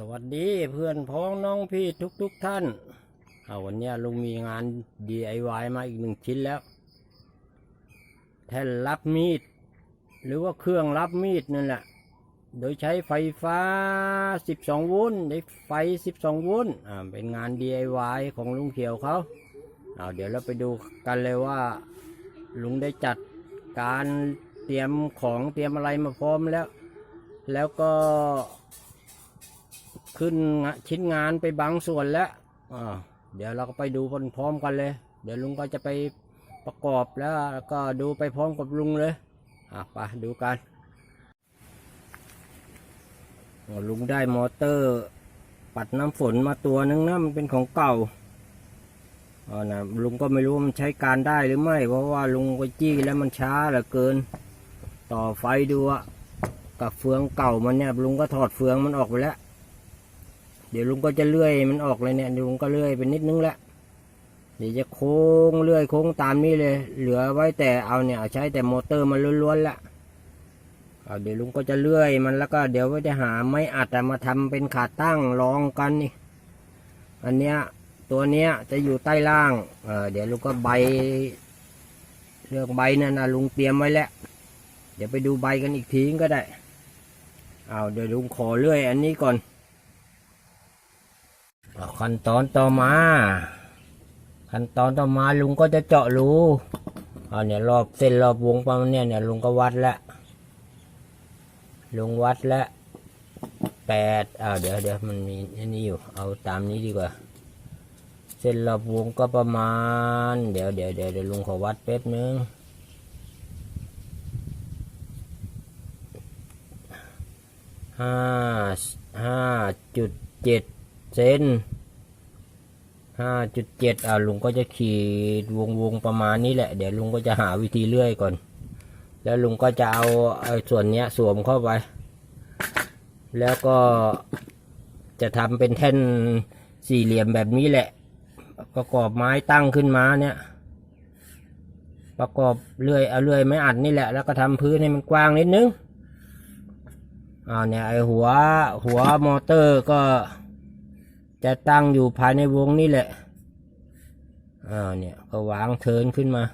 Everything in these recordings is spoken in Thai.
สวัสดีเพื่อนพ้องน้องพี่ทุกๆทท่านเอาวันนี้ลุงมีงาน DIY มาอีกหนึ่งชิ้นแล้ว แท่นรับมีด หรือว่าเครื่องรับมีดนั่นแหละ โดยใช้ไฟฟ้า 12 โวลต์ได้ไฟ12 โวลต์อ่าเป็นงาน DIY ของลุงเขียวเขาเอาเดี๋ยวเราไปดูกันเลยว่า ลุงได้จัดการเตรียมของเตรียมอะไรมาพร้อมแล้ว แล้วก็ ขึ้นชิ้นงานไปบางส่วนแล้วเดี๋ยวเราก็ไปดูพร้อมกันเลย เดี๋ยวลุงก็จะไปประกอบแล้วก็ดูไปพร้อมกับลุงเลยอะไปดูกันลุงได้มอเตอร์ ปัดน้ำฝนมาตัวนึงนะมันเป็นของเก่าอ๋อนะลุงก็ไม่รู้มันใช้การได้หรือไม่ เพราะว่าลุงไปจี้แล้วมันช้าเหลือเกิน ต่อไฟดูอะกับเฟืองเก่ามันเนี่ยลุงก็ถอดเฟืองมันออกไปแล้ว เดี๋ยวลุงก็จะเลื่อยมันออกเลยเนี่ยเดี๋ยวลุงก็เลื่อยไปนิดนึงแล้วเดี๋ยวจะโค้งเลื่อยโค้งตามนี้เลย เหลือไว้แต่เอาเนี่ยใช้แต่มอเตอร์มันล้วนๆละเอาเดี๋ยวลุงก็จะเลื่อยมันแล้วก็เดี๋ยวว่าจะหาไม้อัดมาทำเป็นขาตั้งรองกันนี่ อันเนี้ยตัวเนี้ยจะอยู่ใต้ล่างเออเดี๋ยวลุงก็ใบเรื่องใบนั่นนะลุงเตรียมไว้แล้ว เดี๋ยวไปดูใบกันอีกทีก็ได้เอาเดี๋ยวลุงขอเลื่อยอันนี้ก่อน ขั้นตอนต่อมา ขั้นตอนต่อมาลุงก็จะเจาะรูเอาเนี่ยรอบเส้นรอบวงประมาณเนี่ยเนี่ยลุงก็วัดแล้วลุงวัดแล้วแปดอ้าวเดี๋ยวเดี๋ยวมันมีอันนี้อยู่ เอาตามนี้ดีกว่า เส้นรอบวงก็ประมาณ เดี๋ยวเดี๋ยวเดี๋ยวเดี๋ยวลุงขอวัดแป๊บนึงห้าห้าจุดเจ็ด เซนห้าจุดเจ็ดอ่าลุงก็จะขีดวงวงประมาณนี้แหละ เดี๋ยวลุงก็จะหาวิธีเลื่อยก่อน แล้วลุงก็จะเอาไอ้ส่วนเนี้ยสวมเข้าไป แล้วก็จะทำเป็นแท่นสี่เหลี่ยมแบบนี้แหละ ประกอบไม้ตั้งขึ้นมาเนี่ย ประกอบเลื่อยเอาเลื่อยไม้อัดนี่แหละ แล้วก็ทำพื้นให้มันกว้างนิดนึงอ่าเนี่ยไอหัวหัวมอเตอร์ก็ จะตั้งอยู่ภายในวงนี่แหละ อ่าเนี่ยก็วางเทินขึ้นมา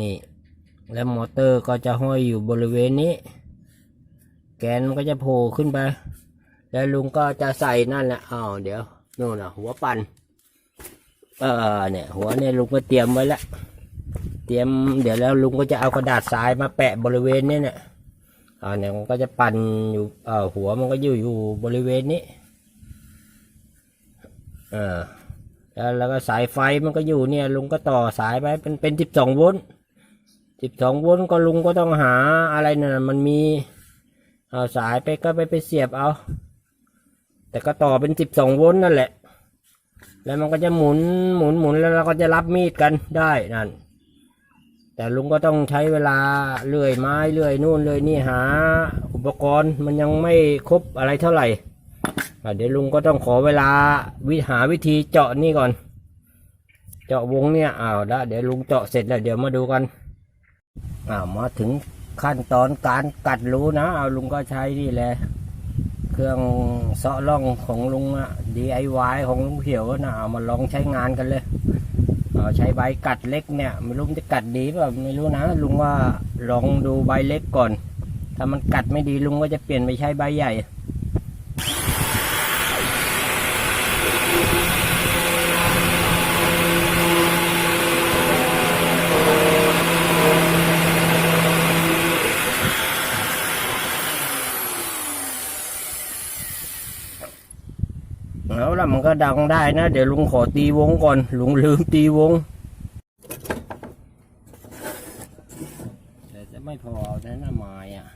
นี่ แล้วมอเตอร์ก็จะห้อยอยู่บริเวณนี้ แกนมันก็จะโผล่ขึ้นไป แล้วลุงก็จะใส่นั่นแหละอ้าวเดี๋ยวนู่นน่ะหัวปันเออเนี่ย หัวเนี่ยลุงก็เตรียมไว้แล้วเตรียม เดี๋ยวแล้วลุงก็จะเอากระดาษทรายมาแปะบริเวณนี้เนี่ยอ่าเนี่ยมันก็จะปั่นอยู่เอ่อหัวมันก็อยู่อยู่บริเวณนี้ ออแล้วแล้วก็สายไฟมันก็อยู่เนี่ยลุงก็ต่อสายไปเป็นเป็นสิบสองโวลต์สิบสองโวลต์ก็ลุงก็ต้องหาอะไรน่ะมันมีเอาสายไปก็ไปไปเสียบเอา แต่ก็ต่อเป็นสิบสองโวลต์นั่นแหละ แล้วมันก็จะหมุนหมุนหมุนแล้วเราก็จะรับมีดกันได้นั่น แต่ลุงก็ต้องใช้เวลาเลื่อยไม้เลื่อยนู่นเลื่อยนี่หา อุปกรณ์มันยังไม่ครบอะไรเท่าไหร่ เดี๋ยวลุงก็ต้องขอเวลาวิหาวิธีเจาะนี่ก่อน เจาะวงเนี่ยอ้าวแล้วเดี๋ยวลุงเจาะเสร็จแล้วเดี๋ยวมาดูกันอ้าวมาถึงขั้นตอนการกัดรูนะเอาลุงก็ใช้นี่แหละเครื่องเซาะร่องของลุงอะ DIY ของลุงเขียวนะเอามาลองใช้งานกันเลยเอาใช้ใบกัดเล็กเนี่ยไม่รู้จะกัดดีเปล่าไม่รู้นะลุงว่าลองดูใบเล็กก่อน ถ้ามันกัดไม่ดีลุงก็จะเปลี่ยนไปใช้ใบใหญ่ มันก็ดังได้นะ เดี๋ยวลุงขอตีวงก่อน ลุงลืมตีวงแต่จะไม่พอเอาแต่หน้าไม้อะ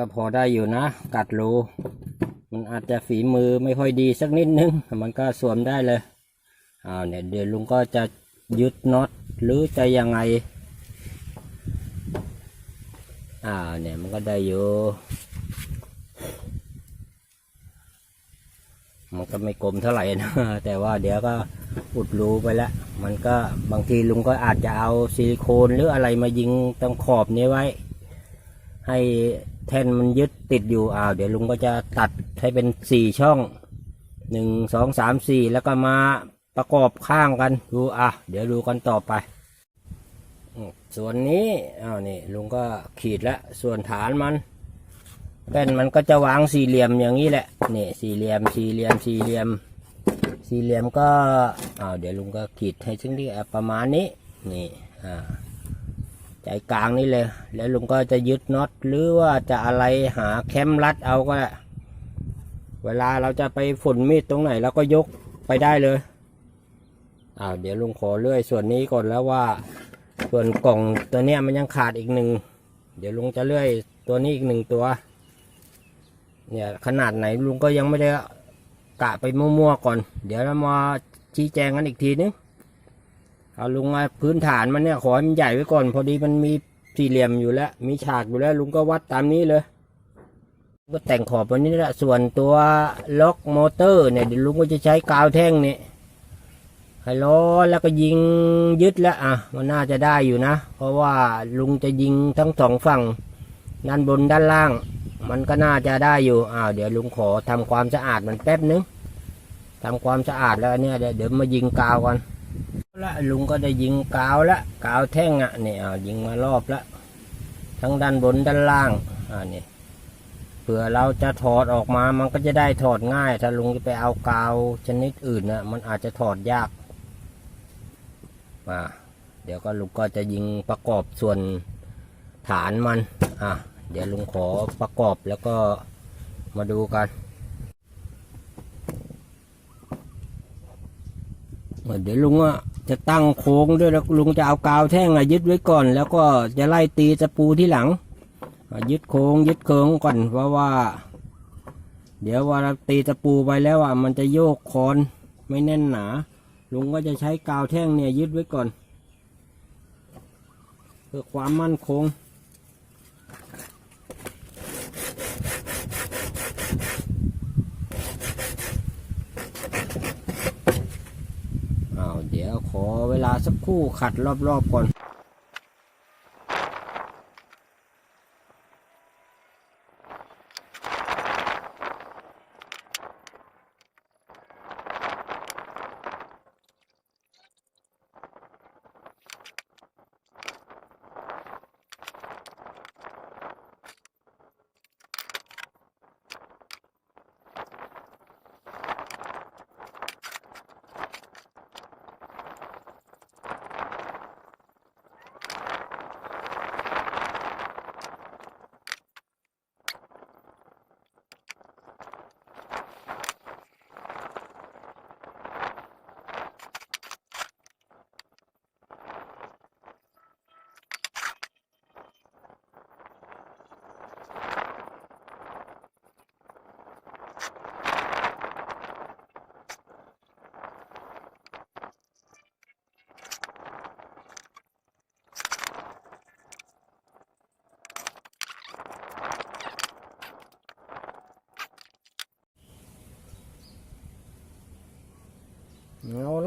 ก็พอได้อยู่นะ กัดรูมันอาจจะฝีมือไม่ค่อยดีสักนิดนึง มันก็สวมได้เลยอ้าวเนี่ยเดี๋ยวลุงก็จะยึดน็อตหรือจะยังไงอ้าวเนี่ยมันก็ได้อยู่มันก็ไม่กลมเท่าไหร่นะแต่ว่าเดี๋ยวก็อุดรูไปแล้วมันก็บางทีลุงก็อาจจะเอาซิลิโคนหรืออะไรมายิงตรงขอบนี้ไว้ ให้ แท่นมันยึดติดอยู่อ้าวเดี๋ยวลุงก็จะตัดให้เป็นสี่ช่องหนึ่งสองสามสี่แล้วก็มาประกอบข้างกันดูอะ เดี๋ยวดูกันต่อไป ส่วนนี้อ้าวนี่ลุงก็ขีดแล้วส่วนฐานมันแป้นมันก็จะวางสี่เหลี่ยมอย่างนี้แหละนี่สี่เหลี่ยมสี่เหลี่ยมสี่เหลี่ยม สี่เหลี่ยมก็อ้าวเดี๋ยวลุงก็ขีดให้ซึ่งที่ประมาณนี้นี่อ่า ใจกลางนี่เลย แล้วลุงก็จะยึดน็อตหรือว่าจะอะไรหาแคมรัดเอาก็ได้เวลาเราจะไปฝุ่นมีดตรงไหนเราก็ยกไปได้เลยอ้าวเดี๋ยวลุงขอเลื่อยส่วนนี้ก่อนแล้วว่า ส่วนกล่องตัวเนี้ยมันยังขาดอีกหนึ่งเดี๋ยวลุงจะเลื่อยตัวนี้อีกหนึ่งตัว เนี่ยขนาดไหนลุงก็ยังไม่ได้กะไปมั่วๆก่อน เดี๋ยวเรามาชี้แจงกันอีกทีนึง เอาลุงเอาพื้นฐานมันเนี่ยขอให้มันใหญ่ไว้ก่อน พอดีมันมีสี่เหลี่ยมอยู่แล้ว มีฉากอยู่แล้ว ลุงก็วัดตามนี้เลย ก็แต่งขอบตัวนี้แหละส่วนตัวล็อกมอเตอร์เนี่ยเดี๋ยวลุงก็จะใช้กาวแท่งนี่ให้ล้อแล้วก็ยิงยึดแล้วอะ มันน่าจะได้อยู่นะ เพราะว่าลุงจะยิงทั้งสองฝั่งด้านบนด้านล่าง มันก็น่าจะได้อยู่อ้าวเดี๋ยวลุงขอทำความสะอาดมันแป๊บนึงทำความสะอาดแล้วเนี่ยเดี๋ยวเดี๋ยวมายิงกาวก่อน ละลุงก็ได้ยิงกาวละกาวแท่งอะเนี่ยยิงมารอบละทั้งด้านบนด้านล่างอ่านี่เผื่อเราจะถอดออกมามันก็จะได้ถอดง่าย ถ้าลุงจะไปเอากาวชนิดอื่นนะมันอาจจะถอดยากมาเดี๋ยวก็ลุงก็จะยิงประกอบส่วนฐานมันอะเดี๋ยวลุงขอประกอบแล้วก็มาดูกัน เดี๋ยวลุงอะ จะตั้งโค้งด้วยแล้วลุงจะเอากาวแท่งอะยึดไว้ก่อน แล้วก็จะไล่ตีตะปูที่หลังยึดโค้งยึดเคิงก่อนเพราะว่า เดี๋ยวว่าเราตีตะปูไปแล้วอะมันจะโยกคอนไม่แน่นหนา ลุงก็จะใช้กาวแท่งเนี่ยยึดไว้ก่อน เพื่อความมั่นคง อ้าวเดี๋ยวขอเว ลาสักครู่ขัดรอบๆก่อน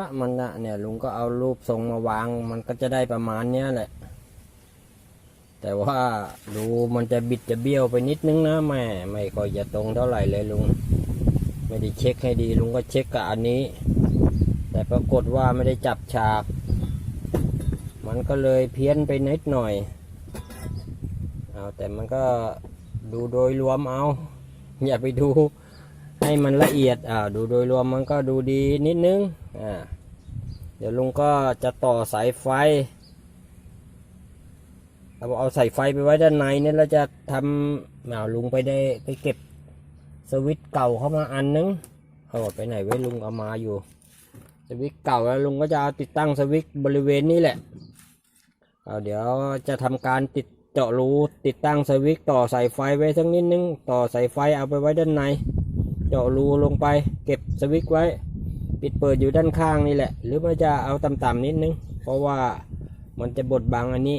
ละมันนะเนี่ยลุงก็เอารูปทรงมาวาง มันก็จะได้ประมาณเนี้ยแหละ แต่ว่าดูมันจะบิดจะเบี้ยวไปนิดนึงนะแม่ไม่ค่อยจะตรงเท่าไหร่เลยลุง ไม่ได้เช็คให้ดีลุงก็เช็คกับอันนี้ แต่ปรากฏว่าไม่ได้จับฉาก มันก็เลยเพี้ยนไปนิดหน่อยเอาแต่มันก็ดูโดยรวมเอา อย่าไปดู ให้มันละเอียดอ่าดูโดยรวมมันก็ดูดีนิดนึงอ่าเดี๋ยวลุงก็จะต่อสายไฟเอาเอาใส่ไฟไปไว้ด้านในเนี่ยเราจะทำเอาลุงไปได้ไปเก็บสวิตช์เก่าเข้ามาอันนึงเอาไปไหนไว้ลุงเอามาอยู่ สวิตช์เก่าแล้วลุงก็จะเอาติดตั้งสวิตช์บริเวณนี้แหละเอาเดี๋ยวจะทำการติดเจาะรูติดตั้งสวิตช์ต่อสายไฟไว้สักนิดนึง ต่อสายไฟเอาไปไว้ด้านใน เจาะรูลงไป เก็บสวิตช์ไว้ ปิดเปิดอยู่ด้านข้างนี่แหละ หรือมันจะเอาต่ำๆนิดนึง เพราะว่ามันจะบดบังอันนี้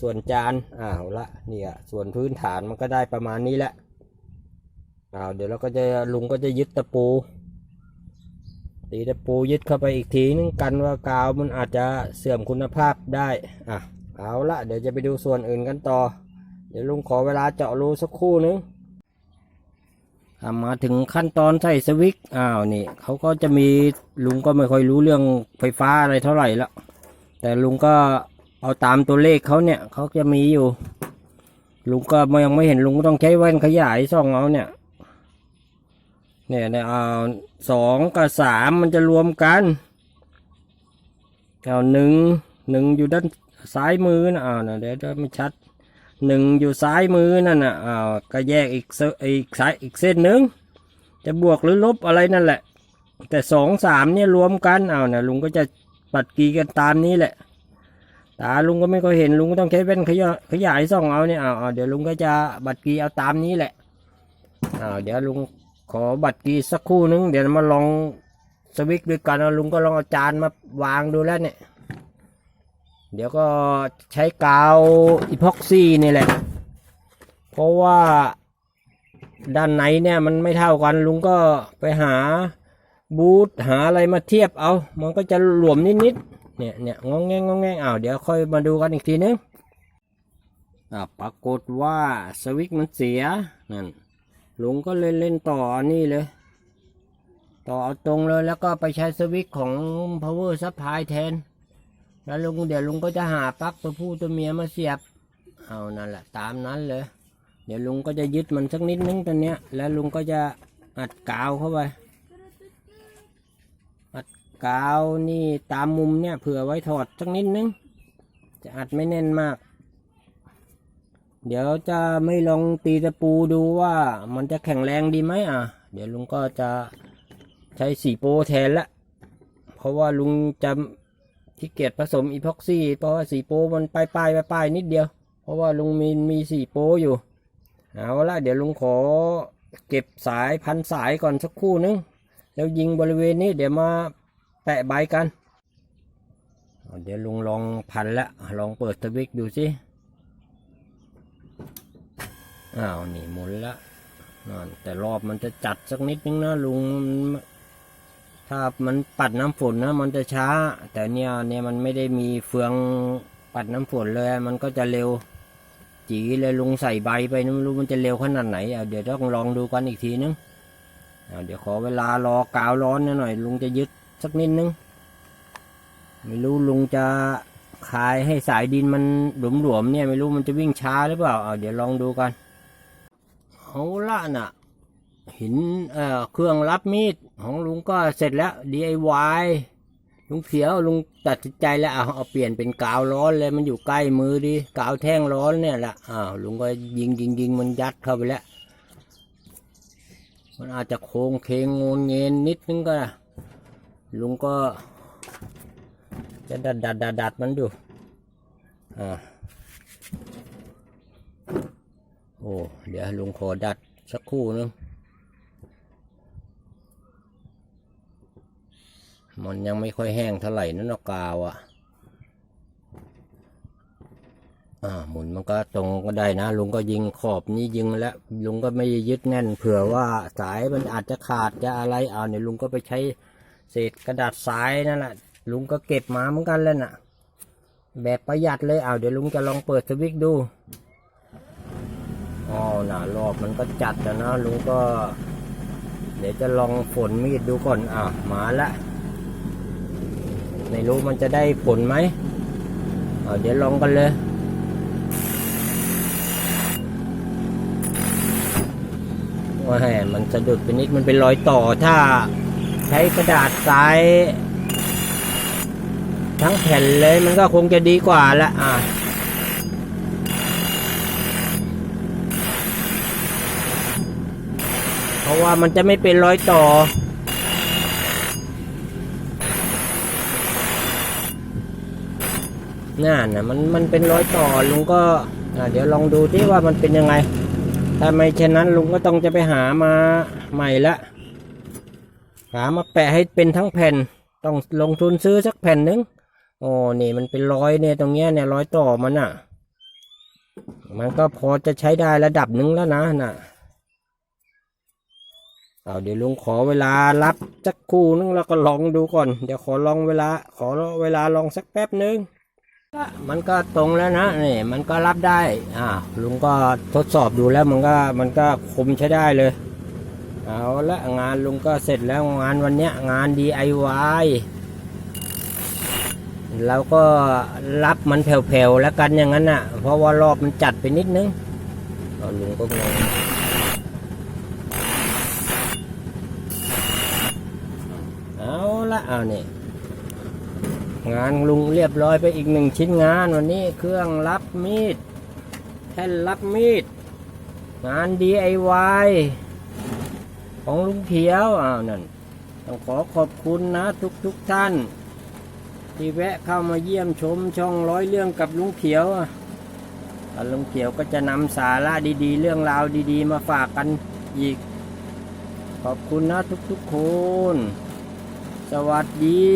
ส่วนจานอ้าวละเนี่ยส่วนพื้นฐานมันก็ได้ประมาณนี้แหละอ้าวเดี๋ยวเราก็จะลุงก็จะยึดตะปูตีตะปูยึดเข้าไปอีกทีนึงกันว่ากาวมันอาจจะเสื่อมคุณภาพได้อะเอาละเดี๋ยวจะไปดูส่วนอื่นกันต่อ เดี๋ยวลุงขอเวลาเจาะรูสักครู่นึง มาถึงขั้นตอนใส่สวิตอ้าวนี่เขาก็จะมีลุงก็ไม่ค่อยรู้เรื่องไฟฟ้าอะไรเท่าไหร่ละแต่ลุงก็เอาตามตัวเลขเขาเนี่ยเขาจะมีอยู่ ลุงก็ยังไม่เห็นลุงก็ต้องใช้แว่นขยายส่องเอาเนี่ย เนี่ยเนี่ยเอาสองกับสามมันจะรวมกันเอาหนึ่งหนึ่งอยู่ด้านซ้ายมือนะอ้าวนะเดี๋ยวเดี๋ยวไม่ชัด หนึ่งอยู่ซ้ายมือนั่นน่ะอ้าก็แยกอีกเสอีกสายอีกเส้นหนึ่งจะบวกหรือลบอะไรนั่นแหละ แต่สองสามเนี่ยรวมกันเอานะลุงก็จะปัดกีกันตามนี้แหละ ตาลุงก็ไม่ค่อยเห็นลุงก็ต้องใช้แว่นขยายขยายส่องเอาเนี่ยอ้าวอ้าเดี๋ยวลุงก็จะบัดกีเอาตามนี้แหละอ้าเดี๋ยวลุงขอบัตรกีสักคู่นึงเดี๋ยวมาลองสวิตช์ด้วยกันลุงก็ลองเอาจานมาวางดูแล้วเนี่ย เดี๋ยวก็ใช้กาวอีพ็อกซี่นี่แหละ เพราะว่าด้านในเนี่ยมันไม่เท่ากันลุงก็ไปหาบูทหาอะไรมาเทียบเอา มันก็จะหลวมนิดๆเนี่ยเนี่ยงองแงงงองแงงอ้าวเดี๋ยวค่อยมาดูกันอีกทีนึงอ่าปรากฏว่าสวิตช์มันเสียนั่นลุงก็เลยเล่นต่อนี่เลย ต่อเอาตรงเลยแล้วก็ไปใช้สวิตช์ของ power supply แทน แล้วลุงเดี๋ยวลุงก็จะหาปลั๊กตัวผู้ตัวเมียมาเสียบ เอานั่นแหละตามนั้นเลย เดี๋ยวลุงก็จะยึดมันสักนิดนึงตัวเนี้ย แล้วลุงก็จะอัดกาวเข้าไป อัดกาวนี่ตามมุมเนี่ยเผื่อไว้ถอดสักนิดนึง จะอัดไม่แน่นมาก เดี๋ยวจะไม่ลองตีตะปูดูว่ามันจะแข็งแรงดีไหมอะ เดี๋ยวลุงก็จะใช้สีโปแทนละ เพราะว่าลุงจะ ที่เกียจผสมอีพ็อกซี่เพราะว่าสีโปมันปลายปลายปลายปลายนิดเดียว เพราะว่าลุงมีมีสีโปอยู่ เอาละเดี๋ยวลุงขอเก็บสายพันสายก่อนสักครู่นึง แล้วยิงบริเวณนี้เดี๋ยวมาแปะใบกัน เดี๋ยวลุงลองพันละลองเปิดสวิตช์ดูสิอ้าวนี่หมุนละนั่นแต่รอบมันจะจัดสักนิดนึงนะลุง ถ้ามันปัดน้ำฝนนะมันจะช้า แต่เนี่ยเนี่ยมันไม่ได้มีเฟืองปัดน้ำฝนเลย มันก็จะเร็ว จีเลยลุงใส่ใบไปนะไม่รู้มันจะเร็วขนาดไหนเอาเดี๋ยวต้องลองดูกันอีกทีนึงเเดี๋ยวขอเวลารอกาวร้อนหน่อย ลุงจะยึดสักนิดนึง ไม่รู้ลุงจะคายให้สายดินมันหลวมๆเนี่ย ไม่รู้มันจะวิ่งช้าหรือเปล่าเอาเดี๋ยวลองดูกันเอาละน่ะ หินเอ่อเครื่องรับมีดของลุงก็เสร็จแล้ว DIY ลุงเขียวลุงตัดสินใจแล้วเอาเอาเปลี่ยนเป็นกาวร้อนเลยมันอยู่ใกล้มือดิกาวแท่งร้อนเนี่ยแหละอ้าวลุงก็ยิงยิงยิงมันยัดเข้าไปแล้ว มันอาจจะโค้งเคงงนเงินนิดนึงก็ ลุงก็ จะดัดดัดดัดดัดมันดูอ่าโอ้เดี๋ยวลุงขอดัดสักครู่นึง มันยังไม่ค่อยแห้งเท่าไหร่นั่นนกกาวอะอ่าหมุนมันก็ตรงก็ได้นะ ลุงก็ยิงขอบนี้ยิงแล้ว ลุงก็ไม่ยึดแน่น เผื่อว่าสายมันอาจจะขาดจะอะไรเอาเนี่ยลุงก็ไปใช้เศษกระดาษสายนั่นแหละลุงก็เก็บมาเหมือนกันแล้วน่ะ แบบประหยัดเลยเอาเดี๋ยวลุงจะลองเปิดสวิตช์ดูอ๋อหนารอบมันก็จัดแล้วนะลุงก็ เดี๋ยวจะลองฝนมีดดูก่อนอะมาละ ไม่รู้มันจะได้ผลไหมเเดี๋ยวลองกันเลยว่าแหมมันสะดุดไปนิดมันเป็นรอยต่อถ้าใช้กระดาษทราย ทั้งแผ่นเลยมันก็คงจะดีกว่าละอะเพราะว่ามันจะไม่เป็นรอยต่อ นั่นนะมันมันเป็นรอยต่อลุงก็เดี๋ยวลองดูที่ว่ามันเป็นยังไง ถ้าไม่เช่นนั้นลุงก็ต้องจะไปหามาใหม่ละ หามาแปะให้เป็นทั้งแผ่น ต้องลงทุนซื้อสักแผ่นหนึงโอ้นี่มันเป็นร้อยเนี่ยตรงเนี้ยเนี่ยร้อยต่อมันอะ มันก็พอจะใช้ได้ระดับหนึ่งแล้วนะน่ะเอาเดี๋ยวลุงขอเวลารับสักคู่นึงแล้วก็ลองดูก่อน เดี๋ยวขอลองเวลา ขอเวลาลองสักแป๊บนึง มันก็ตรงแล้วนะนี่มันก็รับได้ อ่า ลุงก็ทดสอบดูแล้วมันก็มันก็คมใช้ได้เลย เอาละงานลุงก็เสร็จแล้วงานวันเนี้ยงาน DIY เราก็รับมันแผ่วๆแล้วกันอย่างนั้นน่ะ เพราะว่ารอบมันจัดไปนิดนึงลุงก็งงเอาละเอาเนี่ย งานลุงเรียบร้อยไปอีกหนึ่งชิ้นงานวันนี้เครื่องรับมีดแท่นรับมีด งาน DIY ของลุงเขียวอ้าวนั่นต้องขอขอบคุณนะทุกทุกท่าน ที่แวะเข้ามาเยี่ยมชมช่องร้อยเรื่องกับลุงเขียวอะแล้วลุงเขียวก็จะนำสาระดีๆ เรื่องราวดีๆ มาฝากกันอีก ขอบคุณนะทุกๆคน สวัสดี